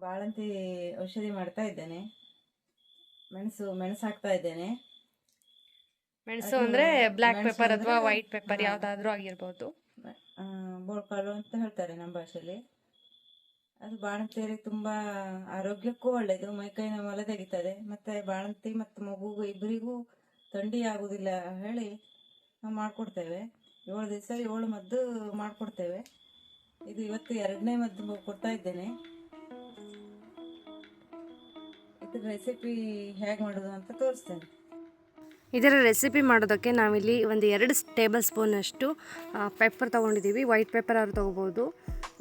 ಬಾಳಂತಿ ಔಷಧಿ ಮಾಡ್ತಾ ಇದ್ದೇನೆ. ಮೆಣಸು ಮೆಣಸು ಹಾಕ್ತಾ ಇದ್ದೇನೆ. ಮೆಣಸು ಅದು ಅಂದ್ರೆ ಬ್ಲಾಕ್ ಪೆಪ್ಪರ್ ಅಥವಾ ವೈಟ್ ಪೆಪ್ಪರ್ ಯಾವ್ದಾದ್ರು ಆಗಿರ್ಬೋದು. ಬೋಳ್ಕಾಳು ಅಂತ ಹೇಳ್ತಾರೆ ನಮ್ಮ ಭಾಷೆಯಲ್ಲಿ. ಅದು ಬಾಣಂತಿಯರಿಗೆ ತುಂಬಾ ಆರೋಗ್ಯಕ್ಕೂ ಒಳ್ಳೆಯದು ಮೈಕೈ ಮೊಲ ತೆಗಿತದೆ ಮತ್ತೆ ಬಾಣಂತಿ ಮತ್ತು ಮಗುಗೂ ಇಬ್ಬರಿಗೂ ಥಂಡಿ ಆಗುದಿಲ್ಲ ಹೇಳಿ ನಾವು ಮಾಡ್ಕೊಡ್ತೇವೆ. ಏಳು ದಿವಸ ಏಳು ಮದ್ದು ಮಾಡ್ಕೊಡ್ತೇವೆ. ಇದು ಇವತ್ತು ಎರಡನೇ ಮದ್ದು ಕೊಡ್ತಾ ಇದ್ದೇನೆ. ರೆಸಿಪಿ ಹೇಗೆ ಮಾಡೋದು ಅಂತ ತೋರಿಸ್ತೇನೆ. ಇದರ ರೆಸಿಪಿ ಮಾಡೋದಕ್ಕೆ ನಾವಿಲ್ಲಿ ಒಂದು ಎರಡು ಟೇಬಲ್ ಸ್ಪೂನಷ್ಟು ಪೆಪ್ಪರ್ ತೊಗೊಂಡಿದ್ದೀವಿ. ವೈಟ್ ಪೆಪ್ಪರ್ ಆದ್ರೂ ತೊಗೋಬೋದು,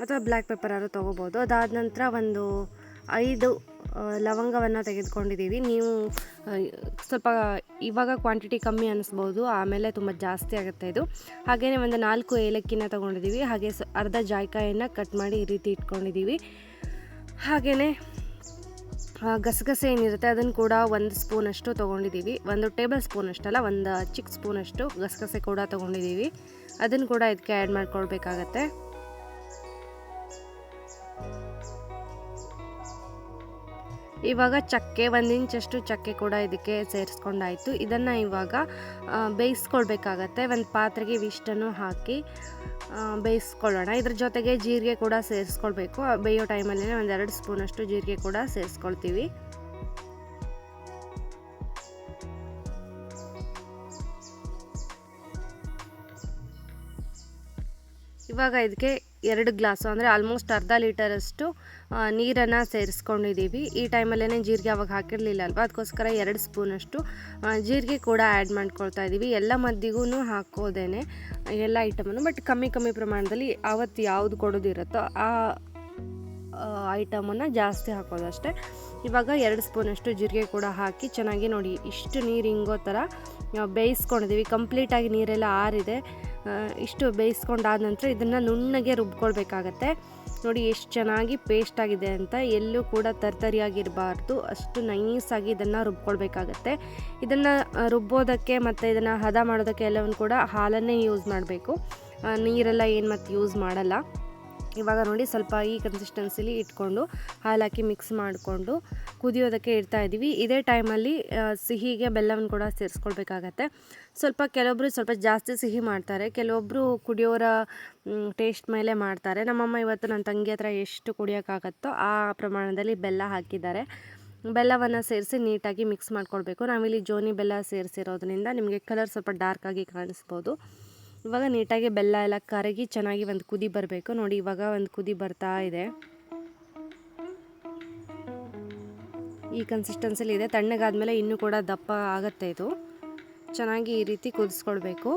ಅಥವಾ ಬ್ಲ್ಯಾಕ್ ಪೆಪ್ಪರ್ ಆದ್ರೂ ತೊಗೋಬೋದು. ಅದಾದ ನಂತರ ಒಂದು ಐದು ಲವಂಗವನ್ನು ತೆಗೆದುಕೊಂಡಿದ್ದೀವಿ. ನೀವು ಸ್ವಲ್ಪ ಇವಾಗ ಕ್ವಾಂಟಿಟಿ ಕಮ್ಮಿ ಅನ್ನಿಸ್ಬೋದು ಆಮೇಲೆ ತುಂಬ ಜಾಸ್ತಿ ಆಗುತ್ತೆ ಇದು. ಹಾಗೆಯೇ ಒಂದು ನಾಲ್ಕು ಏಲಕ್ಕಿನ ತೊಗೊಂಡಿದ್ದೀವಿ. ಹಾಗೆ ಸ, ಅರ್ಧ ಜಾಯ್ಕಾಯನ್ನು ಕಟ್ ಮಾಡಿ ಈ ರೀತಿ ಇಟ್ಕೊಂಡಿದ್ದೀವಿ. ಹಾಗೆಯೇ ಗಸಗಸೆ ಏನಿರುತ್ತೆ ಅದನ್ನು ಕೂಡ ಒಂದು ಸ್ಪೂನಷ್ಟು ತೊಗೊಂಡಿದ್ದೀವಿ. ಒಂದು ಟೇಬಲ್ ಸ್ಪೂನ್ ಅಷ್ಟಲ್ಲ ಒಂದು ಚಿಕ್ಕ ಸ್ಪೂನಷ್ಟು ಗಸಗಸೆ ಕೂಡ ತೊಗೊಂಡಿದ್ದೀವಿ. ಅದನ್ನು ಕೂಡ ಇದಕ್ಕೆ ಆ್ಯಡ್ ಮಾಡ್ಕೊಳ್ಬೇಕಾಗತ್ತೆ. ಇವಾಗ ಚಕ್ಕೆ, ಒಂದು ಇಂಚಷ್ಟು ಚಕ್ಕೆ ಕೂಡ ಇದಕ್ಕೆ ಸೇರಿಸ್ಕೊಂಡಾಯಿತು. ಇದನ್ನು ಇವಾಗ ಬೇಯಿಸ್ಕೊಳ್ಬೇಕಾಗತ್ತೆ. ಒಂದು ಪಾತ್ರೆಗೆ ಇವಿಷ್ಟನ್ನು ಹಾಕಿ ಬೇಯಿಸ್ಕೊಳ್ಳೋಣ. ಇದ್ರ ಜೊತೆಗೆ ಜೀರಿಗೆ ಕೂಡ ಸೇರಿಸ್ಕೊಳ್ಬೇಕು. ಬೇಯೋ ಟೈಮಲ್ಲೇ ಒಂದೆರಡು ಸ್ಪೂನಷ್ಟು ಜೀರಿಗೆ ಕೂಡ ಸೇರಿಸ್ಕೊಳ್ತೀವಿ. ಇವಾಗ ಇದಕ್ಕೆ ಎರಡು ಗ್ಲಾಸು, ಅಂದರೆ ಆಲ್ಮೋಸ್ಟ್ ಅರ್ಧ ಲೀಟರಷ್ಟು ನೀರನ್ನು ಸೇರಿಸ್ಕೊಂಡಿದ್ದೀವಿ. ಈ ಟೈಮಲ್ಲೇ ಜೀರಿಗೆ ಅವಾಗ ಹಾಕಿರಲಿಲ್ಲ ಅಲ್ವಾ? ಅದಕ್ಕೋಸ್ಕರ ಎರಡು ಸ್ಪೂನಷ್ಟು ಜೀರಿಗೆ ಕೂಡ ಆ್ಯಡ್ ಮಾಡ್ಕೊಳ್ತಾ ಇದ್ದೀವಿ ಎಲ್ಲ ಮದ್ದಿಗೂ ಹಾಕೋದೇನೆ, ಎಲ್ಲ ಐಟಮನ್ನು ಬಟ್ ಕಮ್ಮಿ ಕಮ್ಮಿ ಪ್ರಮಾಣದಲ್ಲಿ ಆವತ್ತು ಯಾವುದು ಕೊಡೋದಿರುತ್ತೋ ಆ ಐಟಮನ್ನು ಜಾಸ್ತಿ ಹಾಕೋದು ಅಷ್ಟೇ. ಇವಾಗ ಎರಡು ಸ್ಪೂನಷ್ಟು ಜೀರಿಗೆ ಕೂಡ ಹಾಕಿ ಚೆನ್ನಾಗಿ ನೋಡಿ, ಇಷ್ಟು ನೀರು ಹಿಂಗೋ ಥರ ಬೇಯಿಸ್ಕೊಂಡಿದ್ದೀವಿ. ಕಂಪ್ಲೀಟಾಗಿ ನೀರೆಲ್ಲ ಆರಿದೆ. ಇಷ್ಟು ಬೇಯಿಸ್ಕೊಂಡಾದ ನಂತರ ಇದನ್ನು ನುಣ್ಣಗೆ ರುಬ್ಕೊಳ್ಬೇಕಾಗತ್ತೆ. ನೋಡಿ, ಎಷ್ಟು ಚೆನ್ನಾಗಿ ಪೇಸ್ಟ್ ಆಗಿದೆ ಅಂತ. ಎಲ್ಲೂ ಕೂಡ ತರ್ತರಿಯಾಗಿರಬಾರ್ದು. ಅಷ್ಟು ನೈಸಾಗಿ ಇದನ್ನು ರುಬ್ಕೊಳ್ಬೇಕಾಗತ್ತೆ. ಇದನ್ನು ರುಬ್ಬೋದಕ್ಕೆ ಮತ್ತು ಇದನ್ನು ಹದ ಮಾಡೋದಕ್ಕೆ ಎಲ್ಲವನ್ನು ಕೂಡ ಹಾಲನ್ನೇ ಯೂಸ್ ಮಾಡಬೇಕು. ನೀರೆಲ್ಲ ಏನು ಮತ್ತು ಯೂಸ್ ಮಾಡಲ್ಲ. ಇವಾಗ ನೋಡಿ ಸ್ವಲ್ಪ ಈ ಕನ್ಸಿಸ್ಟೆನ್ಸಿಲಿ ಇಟ್ಕೊಂಡು ಹಾಲಾಕಿ ಮಿಕ್ಸ್ ಮಾಡಿಕೊಂಡು ಕುದಿಯೋದಕ್ಕೆ ಇಡ್ತಾ ಇದ್ದೀವಿ. ಇದೇ ಟೈಮಲ್ಲಿ ಸಿಹಿಗೆ ಬೆಲ್ಲವನ್ನು ಕೂಡ ಸೇರಿಸ್ಕೊಳ್ಬೇಕಾಗತ್ತೆ. ಸ್ವಲ್ಪ ಕೆಲವೊಬ್ಬರು ಸ್ವಲ್ಪ ಜಾಸ್ತಿ ಸಿಹಿ ಮಾಡ್ತಾರೆ. ಕೆಲವೊಬ್ಬರು ಕುಡಿಯೋರ ಟೇಸ್ಟ್ ಮೇಲೆ ಮಾಡ್ತಾರೆ. ನಮ್ಮಮ್ಮ ಇವತ್ತು ನನ್ನ ತಂಗಿ ಹತ್ರ ಎಷ್ಟು ಕುಡಿಯೋಕ್ಕಾಗತ್ತೋ ಆ ಪ್ರಮಾಣದಲ್ಲಿ ಬೆಲ್ಲ ಹಾಕಿದ್ದಾರೆ. ಬೆಲ್ಲವನ್ನು ಸೇರಿಸಿ ನೀಟಾಗಿ ಮಿಕ್ಸ್ ಮಾಡ್ಕೊಳ್ಬೇಕು. ನಾವಿಲ್ಲಿ ಜೋನಿ ಬೆಲ್ಲ ಸೇರಿಸಿರೋದ್ರಿಂದ ನಿಮಗೆ ಕಲರ್ ಸ್ವಲ್ಪ ಡಾರ್ಕ್ ಆಗಿ ಕಾಣಿಸ್ಬೋದು. ಇವಾಗ ನೀಟಾಗಿ ಬೆಲ್ಲ ಎಲ್ಲ ಕರಗಿ ಚೆನ್ನಾಗಿ ಒಂದು ಕುದಿ ಬರಬೇಕು. ನೋಡಿ, ಇವಾಗ ಒಂದು ಕುದಿ ಬರ್ತಾ ಇದೆ. ಈ ಕನ್ಸಿಸ್ಟೆನ್ಸಿಲಿ ಇದೆ. ತಣ್ಣಗಾದ್ಮೇಲೆ ಇನ್ನೂ ಕೂಡ ದಪ್ಪ ಆಗುತ್ತೆ ಇದು. ಚೆನ್ನಾಗಿ ಈ ರೀತಿ ಕುದಿಸ್ಕೊಳ್ಬೇಕು.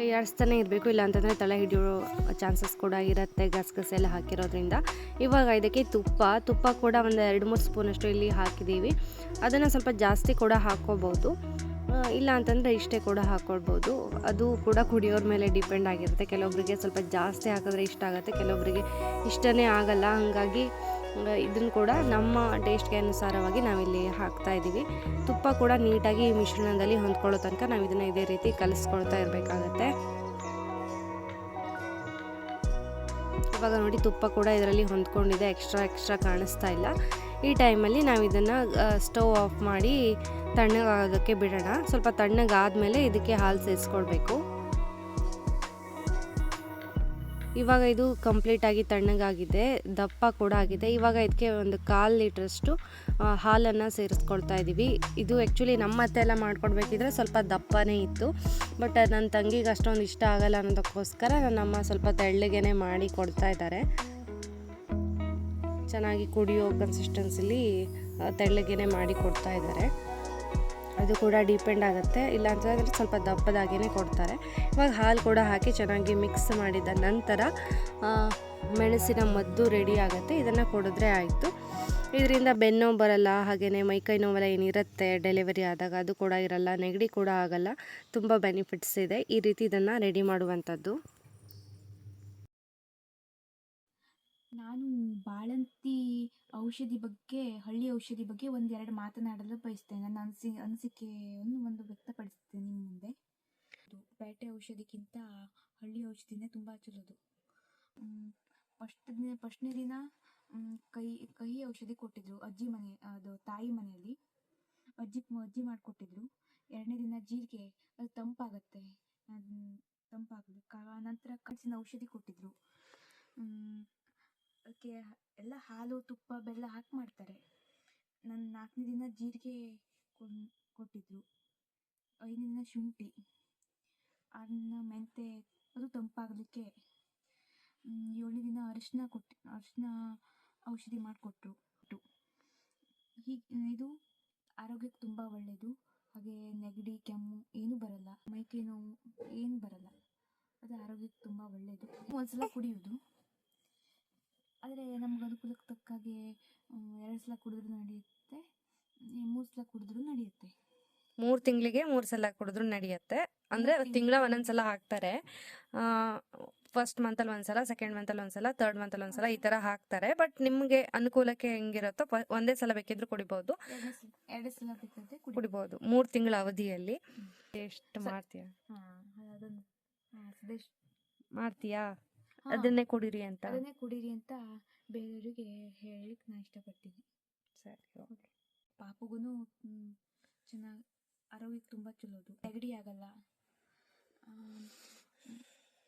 ಕೈ ಆಡಿಸ್ತಾನೆ ಇರಬೇಕು ಇಲ್ಲ ಅಂತಂದರೆ ತಲೆ ಹಿಡಿಯೋ ಚಾನ್ಸಸ್ ಕೂಡ ಇರುತ್ತೆ ಗಸಗಸೆ ಎಲ್ಲ ಹಾಕಿರೋದ್ರಿಂದ. ಇವಾಗ ಇದಕ್ಕೆ ತುಪ್ಪ ತುಪ್ಪ ಕೂಡ ಒಂದು ಎರಡು ಮೂರು ಸ್ಪೂನಷ್ಟು ಇಲ್ಲಿ ಹಾಕಿದ್ದೀವಿ. ಅದನ್ನು ಸ್ವಲ್ಪ ಜಾಸ್ತಿ ಕೂಡ ಹಾಕ್ಕೋಬೋದು. ಇಲ್ಲ ಅಂತಂದರೆ ಇಷ್ಟೇ ಕೂಡ ಹಾಕ್ಕೊಳ್ಬೋದು ಅದು ಕೂಡ ಕುಡಿಯೋರ ಮೇಲೆ ಡಿಪೆಂಡ್ ಆಗಿರುತ್ತೆ. ಕೆಲವೊಬ್ಬರಿಗೆ ಸ್ವಲ್ಪ ಜಾಸ್ತಿ ಹಾಕಿದ್ರೆ ಇಷ್ಟ ಆಗುತ್ತೆ ಕೆಲವೊಬ್ಬರಿಗೆ ಇಷ್ಟನೇ ಆಗಲ್ಲ. ಹಾಗಾಗಿ ಇದನ್ನು ಕೂಡ ನಮ್ಮ ಟೇಸ್ಟ್ಗೆ ಅನುಸಾರವಾಗಿ ನಾವಿಲ್ಲಿ ಹಾಕ್ತಾ ಇದ್ದೀವಿ ತುಪ್ಪ ಕೂಡ ನೀಟಾಗಿ ಈ ಮಿಶ್ರಣದಲ್ಲಿ ಹೊಂದ್ಕೊಳ್ಳೋ ತನಕ ನಾವು ಇದನ್ನು ಇದೇ ರೀತಿ ಕಲಿಸ್ಕೊಳ್ತಾ ಇರಬೇಕಾಗತ್ತೆ. ಇವಾಗ ನೋಡಿ, ತುಪ್ಪ ಕೂಡ ಇದರಲ್ಲಿ ಹೊಂದ್ಕೊಂಡಿದೆ. ಎಕ್ಸ್ಟ್ರಾ ಎಕ್ಸ್ಟ್ರಾ ಕಾಣಿಸ್ತಾ ಇಲ್ಲ. ಈ ಟೈಮಲ್ಲಿ ನಾವು ಇದನ್ನು ಸ್ಟವ್ ಆಫ್ ಮಾಡಿ ತಣ್ಣಗಾಗೋಕ್ಕೆ ಬಿಡೋಣ. ಸ್ವಲ್ಪ ತಣ್ಣಗಾದ್ಮೇಲೆ ಇದಕ್ಕೆ ಹಾಲು ಸೇರಿಸ್ಕೊಳ್ಬೇಕು. ಇವಾಗ ಇದು ಕಂಪ್ಲೀಟಾಗಿ ತಣ್ಣಗಾಗಿದೆ, ದಪ್ಪ ಕೂಡ ಆಗಿದೆ. ಇವಾಗ ಇದಕ್ಕೆ ಒಂದು ಕಾಲು ಲೀಟ್ರಷ್ಟು ಹಾಲನ್ನು ಸೇರಿಸ್ಕೊಳ್ತಾ ಇದ್ದೀವಿ. ಇದು ಆ್ಯಕ್ಚುಲಿ ನಮ್ಮ ಎಲ್ಲ ಮಾಡ್ಕೊಡ್ಬೇಕಿದ್ರೆ ಸ್ವಲ್ಪ ದಪ್ಪನೇ ಇತ್ತು. ಬಟ್ ನನ್ನ ತಂಗಿಗೆ ಅಷ್ಟೊಂದು ಇಷ್ಟ ಆಗಲ್ಲ ಅನ್ನೋದಕ್ಕೋಸ್ಕರ ನನ್ನಮ್ಮ ಸ್ವಲ್ಪ ತೆಳ್ಳಗೆನೆ ಮಾಡಿ ಕೊಡ್ತಾ ಇದ್ದಾರೆ. ಚೆನ್ನಾಗಿ ಕುಡಿಯೋ ಕನ್ಸಿಸ್ಟೆನ್ಸಿಲಿ ತೆಳ್ಳಗೇನೆ ಮಾಡಿ ಕೊಡ್ತಾ ಇದ್ದಾರೆ. ಅದು ಕೂಡ ಡಿಪೆಂಡ್ ಆಗುತ್ತೆ. ಇಲ್ಲ ಅಂತಂದರೆ ಸ್ವಲ್ಪ ದಪ್ಪದಾಗೇ ಕೊಡ್ತಾರೆ. ಇವಾಗ ಹಾಲು ಕೂಡ ಹಾಕಿ ಚೆನ್ನಾಗಿ ಮಿಕ್ಸ್ ಮಾಡಿದ ನಂತರ ಮೆಣಸಿನ ಮದ್ದು ರೆಡಿ ಆಗುತ್ತೆ. ಇದನ್ನು ಕೊಡಿದ್ರೆ ಆಯಿತು. ಇದರಿಂದ ಬೆನ್ನೋವು ಬರಲ್ಲ ಹಾಗೆಯೇ ಮೈಕೈ ನೋವೆಲ್ಲ ಏನಿರುತ್ತೆ ಡೆಲಿವರಿ ಆದಾಗ ಅದು ಕೂಡ ಇರಲ್ಲ, ನೆಗಡಿ ಕೂಡ ಆಗಲ್ಲ. ತುಂಬ ಬೆನಿಫಿಟ್ಸ್ ಇದೆ. ಈ ರೀತಿ ಇದನ್ನು ರೆಡಿ ಮಾಡುವಂಥದ್ದು. ನಾನು ಬಾಳಂತಿ ಔಷಧಿ ಬಗ್ಗೆ, ಹಳ್ಳಿ ಔಷಧಿ ಬಗ್ಗೆ ಒಂದೆರಡು ಮಾತನಾಡಲು ಬಯಸ್ತೇನೆ. ನನ್ನ ಅನಿಸಿ, ಅನಿಸಿಕೆಯನ್ನು ಒಂದು ವ್ಯಕ್ತಪಡಿಸ್ತೇನೆ ನಿಮ್ಮ ಮುಂದೆ. ಇದು ಪೇಟೆ ಔಷಧಿಗಿಂತ ಹಳ್ಳಿ ಔಷಧಿನೇ ತುಂಬ ಚಲೋದು. ಫಸ್ಟ್ ದಿನ ಫಸ್ಟ್ನೇ ದಿನ ಕಹಿ ಕಹಿ ಔಷಧಿ ಕೊಟ್ಟಿದ್ರು ಅಜ್ಜಿ ಮನೆ, ಅದು ತಾಯಿ ಮನೆಯಲ್ಲಿ. ಅಜ್ಜಿ ಅಜ್ಜಿ ಮಾಡಿಕೊಟ್ಟಿದ್ರು. ಎರಡನೇ ದಿನ ಜೀರಿಗೆ, ಅದು ತಂಪಾಗತ್ತೆ. ತಂಪಾಗಲು ನಂತರ ಕನಸಿನ ಔಷಧಿ ಕೊಟ್ಟಿದ್ರು. ಅದಕ್ಕೆ ಎಲ್ಲ ಹಾಲು, ತುಪ್ಪ, ಬೆಲ್ಲ ಹಾಕಿ ಮಾಡ್ತಾರೆ. ನನ್ನ ನಾಲ್ಕನೇ ದಿನ ಜೀರಿಗೆ ಕೊಟ್ಟಿದ್ರು. ಐದನೇ ದಿನ ಶುಂಠಿ. ಅನ್ನ, ಮೆಂತೆ ಅದು ತಂಪಾಗಲಿಕ್ಕೆ ಏಳನೇ ದಿನ ಅರಿಶಿನ ಕೊಟ್ಟು, ಅರಿಶಿನ ಔಷಧಿ ಮಾಡಿಕೊಟ್ರು. ಹೀಗೆ, ಇದು ಆರೋಗ್ಯಕ್ಕೆ ತುಂಬ ಒಳ್ಳೆಯದು ಹಾಗೆ ನೆಗಡಿ, ಕೆಮ್ಮು ಏನೂ ಬರಲ್ಲ. ಮೈಕೈ ನೋವು ಏನು ಬರಲ್ಲ. ಅದು ಆರೋಗ್ಯಕ್ಕೆ ತುಂಬ ಒಳ್ಳೆಯದು ಒಂದ್ಸಲ ಕುಡಿಯೋದು ಆದರೆ ನಮ್ಗೆ ಅನುಕೂಲಕ್ಕೆ ತಕ್ಕ ಹಾಗೆ ಎರಡು ಸಲ ಕುಡಿದ್ರೂ ನಡೆಯುತ್ತೆ. ಮೂರು ಸಲ ಕುಡಿದ್ರು ನಡೆಯುತ್ತೆ. ಮೂರು ತಿಂಗಳಿಗೆ ಮೂರು ಸಲ ಕುಡಿದ್ರು ನಡೆಯುತ್ತೆ. ಅಂದರೆ ತಿಂಗಳ ಒಂದೊಂದ್ಸಲ ಒಂದೊಂದು ಸಲ ಹಾಕ್ತಾರೆ ಫಸ್ಟ್ ಮಂತಲ್ಲಿ ಒಂದ್ಸಲ ಸೆಕೆಂಡ್ ಮಂತಲ್ಲಿ ಒಂದ್ಸಲ ತರ್ಡ್ ಮಂತಲ್ಲಿ ಒಂದ್ಸಲ ಈ ಥರ ಹಾಕ್ತಾರೆ. ಬಟ್ ನಿಮಗೆ ಅನುಕೂಲಕ್ಕೆ ಹೆಂಗಿರುತ್ತೋ ಒಂದೇ ಸಲ ಬೇಕಿದ್ರು ಕುಡಿಬೋದು. ಸಲ ಎರಡು ಸಲ ಬೇಕಾದ್ರೆ ಕುಡಿಬಹುದು ಕುಡಿಬೋದು. ಮೂರು ತಿಂಗಳ ಅವಧಿಯಲ್ಲಿ. ಎಷ್ಟು ಮಾಡ್ತೀಯಾ? ಮಾಡ್ತೀಯಾ? ಅದನ್ನೇ ಕುಡೀರಿ ಅಂತ. ಅದನ್ನೇ ಕುಡೀರಿ ಅಂತ ಬೇರೆಯವರಿಗೆ ಹೇಳಲಿಕ್ಕೆ ನಾನು ಇಷ್ಟಪಡ್ತೀನಿ. ಸರಿ ಓಕೆ. ಪಾಪುಗೂ ಚೆನ್ನಾಗಿ ಆರೋಗ್ಯಕ್ಕೆ ತುಂಬ ಚಲೋದು. ನೆಗಡಿ ಆಗಲ್ಲ.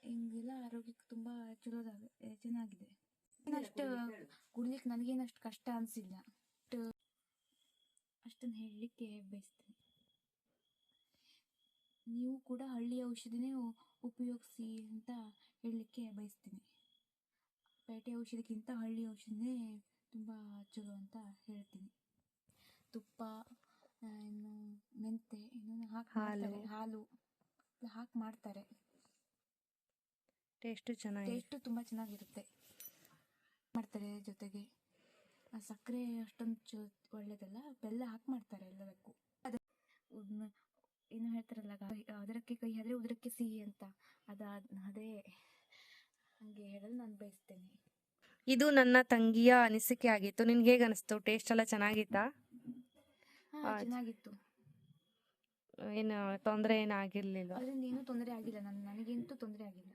ಹಿಂಗೆಲ್ಲ ಆರೋಗ್ಯಕ್ಕೆ ತುಂಬ ಚಲೋದಾಗ ಚೆನ್ನಾಗಿದೆ. ಅಷ್ಟು ಕುಡಿಲಿಕ್ಕೆ ನನಗೇನು ಅಷ್ಟು ಕಷ್ಟ ಅನಿಸಿಲ್ಲ. ಅಷ್ಟನ್ನು ಹೇಳಲಿಕ್ಕೆ ಬಯಸ್ತೀನಿ. ನೀವು ಕೂಡ ಹಳ್ಳಿ ಔಷಧಿನೇ ಉಪಯೋಗಿಸಿ ಅಂತ ಹೇಳಲಿಕ್ಕೆ ಬಯಸ್ತೀನಿ. ಪೇಟೆ ಔಷಧಿಗಿಂತ ಹಳ್ಳಿ ಔಷಧಿನೇ ತುಂಬ ಚಲೋ ಅಂತ ಹೇಳ್ತೀನಿ. ತುಪ್ಪ ಇನ್ನು ಮೆಂತೆ ಇನ್ನೊಂದು ಹಾಕಿ ಹಾಲು. ಮಾಡ್ತಾರೆ. ಹಾಲು. ಹಾಕಿ ಮಾಡ್ತಾರೆ. ಟೇಸ್ಟು ಚೆನ್ನಾಗಿ. ಟೇಸ್ಟು ತುಂಬ ಚೆನ್ನಾಗಿರುತ್ತೆ. ಮಾಡ್ತಾರೆ ಜೊತೆಗೆ. ಆ ಸಕ್ಕರೆ ಅಷ್ಟೊಂದು ಒಳ್ಳೇದಲ್ಲ ಬೆಲ್ಲ ಹಾಕಿ ಮಾಡ್ತಾರೆ ಎಲ್ಲದಕ್ಕೂ. ಅದು ಏನು ಹೇಳ್ತಾರಲ್ಲ ಅದರಕ್ಕೆ ಕೈ ಆದರೆ ಉದರಕ್ಕೆ ಸಿಹಿ ಅಂತ. ಅದಾದ ಅದೇ ಹಾಗೆ ಹೇಳಲು ನಾನು ಬಯಸ್ತೇನೆ. ಇದು ನನ್ನ ತಂಗಿಯ ಅನಿಸಿಕೆ ಆಗಿತ್ತು. ನಿನ್ಗೆ ಹೇಗೆ ಅನಿಸ್ತು? ಟೇಸ್ಟ್ ಎಲ್ಲ ಚೆನ್ನಾಗಿತ್ತಾ? ಹಾಂ ಆ, ಚೆನ್ನಾಗಿತ್ತು. ಏನು ತೊಂದರೆ ಏನಾಗಿರ್ಲಿಲ್ಲ ಅದರಿಂದ ನೀನು ತೊಂದರೆ ಆಗಿಲ್ಲ. ನನ್ನ ನನಗಂತೂ ತೊಂದರೆ ಆಗಿಲ್ಲ.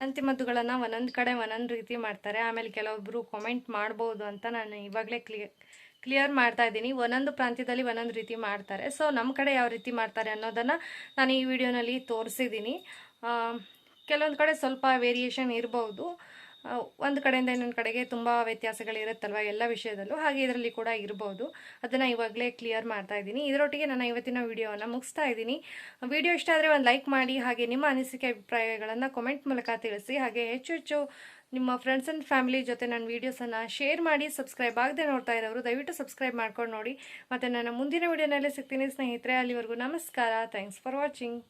ಅಂತಿ ಮದ್ದುಗಳನ್ನು ಒಂದೊಂದು ಕಡೆ ಒಂದೊಂದು ರೀತಿ ಮಾಡ್ತಾರೆ. ಆಮೇಲೆ ಕೆಲವೊಬ್ಬರು ಕಾಮೆಂಟ್ ಮಾಡ್ಬೋದು ಅಂತ ನಾನು ಇವಾಗಲೇ ಕ್ಲಿಯರ್ ಕ್ಲಿಯರ್ ಮಾಡ್ತಾ ಇದ್ದೀನಿ. ಒಂದೊಂದು ಪ್ರಾಂತ್ಯದಲ್ಲಿ ಒಂದೊಂದು ರೀತಿ ಮಾಡ್ತಾರೆ. ಸೊ ನಮ್ಮ ಕಡೆ ಯಾವ ರೀತಿ ಮಾಡ್ತಾರೆ ಅನ್ನೋದನ್ನು ನಾನು ಈ ವಿಡಿಯೋನಲ್ಲಿ ತೋರಿಸಿದ್ದೀನಿ. ಕೆಲವೊಂದು ಕಡೆ ಸ್ವಲ್ಪ ವೇರಿಯೇಷನ್ ಇರಬಹುದು ಒಂದು ಕಡೆಯಿಂದ ಇನ್ನೊಂದು ಕಡೆಗೆ ತುಂಬ ವ್ಯತ್ಯಾಸಗಳಿರುತ್ತಲ್ವ ಎಲ್ಲ ವಿಷಯದಲ್ಲೂ? ಹಾಗೆ ಇದರಲ್ಲಿ ಕೂಡ ಇರ್ಬೋದು. ಅದನ್ನು ಇವಾಗಲೇ ಕ್ಲಿಯರ್ ಮಾಡ್ತಾ ಇದ್ದೀನಿ. ಇದರೊಟ್ಟಿಗೆ ನಾನು ಇವತ್ತಿನ ವಿಡಿಯೋವನ್ನು ಮುಗಿಸ್ತಾ ಇದ್ದೀನಿ. ವಿಡಿಯೋ ಇಷ್ಟ ಆದರೆ ಒಂದು ಲೈಕ್ ಮಾಡಿ, ಹಾಗೆ ನಿಮ್ಮ ಅನಿಸಿಕೆ, ಅಭಿಪ್ರಾಯಗಳನ್ನು ಕಮೆಂಟ್ ಮೂಲಕ ತಿಳಿಸಿ, ಹಾಗೆ ಹೆಚ್ಚು ಹೆಚ್ಚು ನಿಮ್ಮ ಫ್ರೆಂಡ್ಸ್ ಆ್ಯಂಡ್ ಫ್ಯಾಮಿಲಿ ಜೊತೆ ನನ್ನ ವೀಡಿಯೋಸನ್ನು ಶೇರ್ ಮಾಡಿ ಸಬ್ಸ್ಕ್ರೈಬ್ ಆಗದೆ ನೋಡ್ತಾ ಇರೋರು ದಯವಿಟ್ಟು ಸಬ್ಸ್ಕ್ರೈಬ್ ಮಾಡ್ಕೊಂಡು ನೋಡಿ. ಮತ್ತು ನನ್ನ ಮುಂದಿನ ವಿಡಿಯೋನಲ್ಲಿ ಸಿಗ್ತೀನಿ ಸ್ನೇಹಿತರೆ. ಅಲ್ಲಿವರೆಗೂ ನಮಸ್ಕಾರ. Thanks for watching